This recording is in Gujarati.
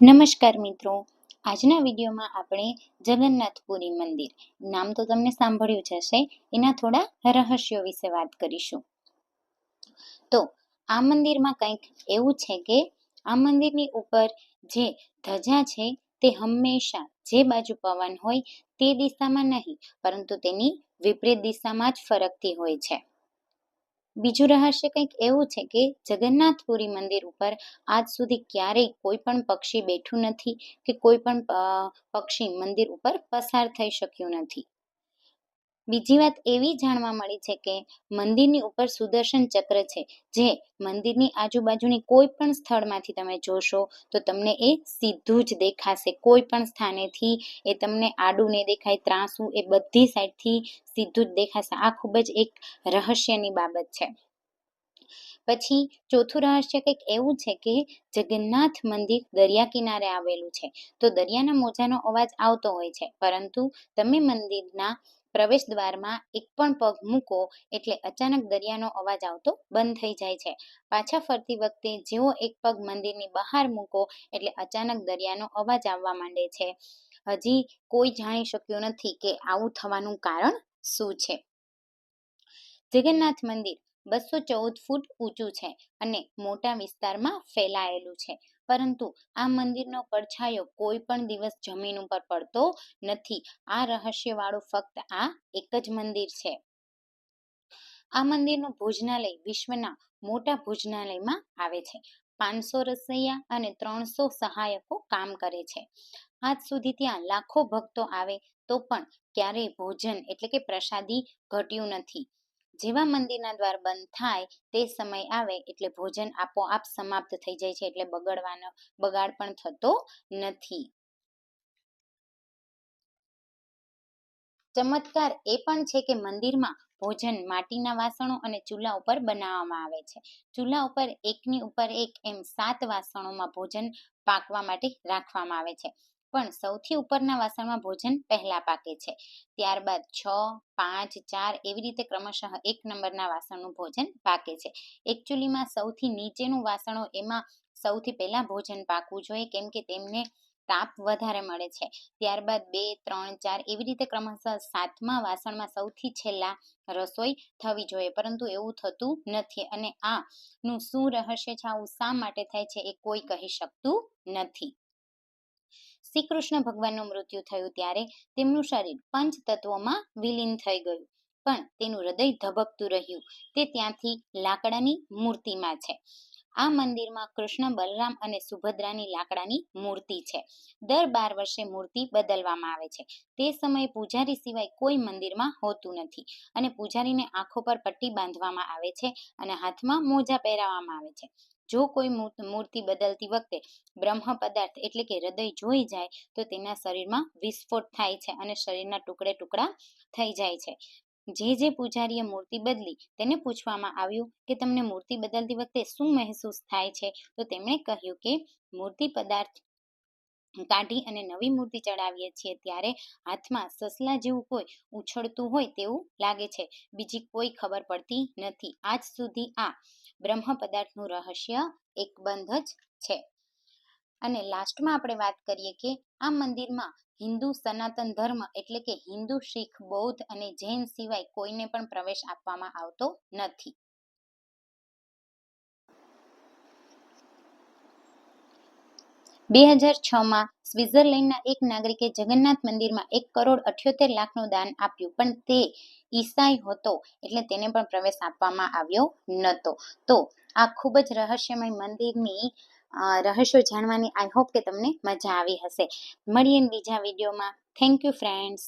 નમસ્કાર મિત્રો. આજના વિડીયોમાં આપણે જગન્નાથપુરી મંદિર. નામ તો તમને સાંભળ્યું જ હશે. એના થોડા રહસ્યો વિશે વાત કરીશું. તો, આ મંદિરમાં કંઈક એવું છે કે આ મંદિરની ઉપર જે ધજા છે તે હંમેશા જે બાજુ પવન હોય તે દિશામાં નહીં, પરંતુ તેની વિપરીત દિશામાં જ ફરકતી હોય છે. બીજું રહસ્ય કંઈક એવું છે કે જગન્નાથપુરી મંદિર ઉપર આજ સુધી ક્યારેય કોઈ પણ પક્ષી બેઠું નથી કે કોઈ પણ પક્ષી મંદિર ઉપર પસાર થઈ શક્યું નથી. બીજી વાત એવી જાણવા મળી છે કે મંદિરની ઉપર સુદર્શન ચક્ર છે. જે મંદિરની આજુબાજુની કોઈ પણ સ્થળમાંથી તમે જોશો તો તમને એ સીધું જ દેખાશે. કોઈ પણ સ્થાનેથી એ તમને આડું નહીં દેખાય, ત્રાસું, એ બધી સાઈડથી સીધું જ દેખાશે. આ ખૂબ જ એક રહસ્યની બાબત છે. પછી ચોથું રહસ્ય કંઈક એવું છે કે જગન્નાથ મંદિર દરિયા કિનારે આવેલું છે. તો દરિયાના મોજાનો અવાજ આવતો હોય છે, પરંતુ તમે મંદિરના પ્રવેશ દ્વારમાં એક પણ પગ મૂકો એટલે અચાનક દરિયાનો અવાજ આવતો બંધ થઈ જાય છે. પાછા ફરતી વખતે જેવો એક પગ મંદિરની બહાર મૂકો એટલે અચાનક દરિયાનો અવાજ આવવા માંડે છે. હજી કોઈ જાણી શક્યું નથી કે આવું થવાનું કારણ શું છે. જગન્નાથ મંદિર બસો ચૌદ ફૂટ ઊંચું છે અને મોટા વિસ્તારમાં ફેલાયેલું છે. પરંતુ આ મંદિરનો પડછાયો કોઈ પણ દિવસ જમીન ઉપર પડતો નથી. આ રહસ્યવાળું ફક્ત આ એક જ મંદિર છે. આ મંદિરનું ભોજનાલય વિશ્વના મોટા ભોજનાલયમાં આવે છે. પાંચસો રસોઈયા અને ત્રણસો સહાયકો કામ કરે છે. આજ સુધી ત્યાં લાખો ભક્તો આવે તો પણ ક્યારેય ભોજન એટલે કે પ્રસાદી ઘટ્યું નથી. જેવા મંદિરના દ્વાર બંધ થાય તે સમય આવે એટલે ભોજન આપોઆપ સમાપ્ત થઈ જાય છે એટલે બગડવાનો બગાડ પણ થતો નથી. ચમત્કાર એ પણ છે કે મંદિરમાં ભોજન માટીના વાસણો અને ચૂલા ઉપર બનાવવામાં આવે છે. ચૂલા ઉપર એકની ઉપર એક એમ સાત વાસણોમાં ભોજન પાકવા માટે રાખવામાં આવે છે. પણ સૌથી ઉપરના વાસણમાં ભોજન પહેલા પાકે છે. ત્યારબાદ છ, પાંચ, ચાર એવી રીતે ક્રમશઃ એક નંબરના વાસણનું ભોજન પાકે છે. એકચ્યુઅલીમાં સૌથી નીચેનું વાસણો એમાં સૌથી પહેલા ભોજન પાકવું જોઈએ કેમ કે તેમને તાપ વધારે મળે છે. ત્યારબાદ બે, ત્રણ, ચાર એવી રીતે ક્રમશઃ સાતમા વાસણમાં સૌથી છેલ્લા રસોઈ થવી જોઈએ. પરંતુ એવું થતું નથી અને આ નું શું રહસ્ય છે, આવું શા માટે થાય છે એ કોઈ કહી શકતું નથી. શ્રી કૃષ્ણ ભગવાનનું મૃત્યુ થયું ત્યારે તેમનું શરીર પંચ તત્વોમાં વિલીન થઈ ગયું. પણ તેનું હૃદય ધબકતું રહ્યું. તે ત્યાંથી લાકડાની મૂર્તિમાં છે. આ મંદિરમાં કૃષ્ણ બલરામ અને સુભદ્રાની લાકડાની મૂર્તિ છે. દર બાર વર્ષે મૂર્તિ બદલવામાં આવે છે. તે સમયે પૂજારી સિવાય કોઈ મંદિરમાં હોતું નથી અને પૂજારીને આંખો પર પટ્ટી બાંધવામાં આવે છે અને હાથમાં મોજા પહેરાવવામાં આવે છે. જો કોઈ મૂર્તિ બદલતી વખતે બ્રહ્મ પદાર્થ એટલે કે હૃદય જોઈ જાય, તો તેના શરીરમાં વિસ્ફોટ થાય છે અને શરીરના ટુકડે ટુકડા થઈ જાય છે. જે જે પૂજારીએ મૂર્તિ બદલી, તેને પૂછવામાં આવ્યું કે તમને મૂર્તિ બદલતી વખતે શું મહેસૂસ થાય છે? તો તેમણે કહ્યું કે મૂર્તિ પદાર્થ કાઢી અને નવી મૂર્તિ ચડાવીએ છીએ ત્યારે હાથમાં સસલા જેવું કોઈ ઉછળતું હોય તેવું લાગે છે. બીજી કોઈ ખબર પડતી નથી. આજ સુધી આ બ્રહ્મ પદાર્થનું રહસ્ય એકબંધ જ છે. અને લાસ્ટમાં આપણે વાત કરીએ કે આ મંદિરમાં હિન્દુ સનાતન ધર્મ એટલે કે હિન્દુ, શીખ, બૌદ્ધ અને જૈન સિવાય કોઈને પણ પ્રવેશ આપવામાં આવતો નથી. બે હજાર છમાં સ્વિટ્ઝરલેન્ડના એક નાગરિકે જગન્નાથ મંદિરમાં એક કરોડ અઠ્યોતેર લાખનું દાન આપ્યું, પણ તે ઈસાઈ હતો એટલે તેને પણ પ્રવેશ આપવામાં આવ્યો નહોતો. તો આ ખૂબ જ રહસ્યમય મંદિરની રહસ્યો જાણવાની આઈ હોપ કે તમને મજા આવી હશે. મળીએ બીજા વિડીયોમાં. Thank you friends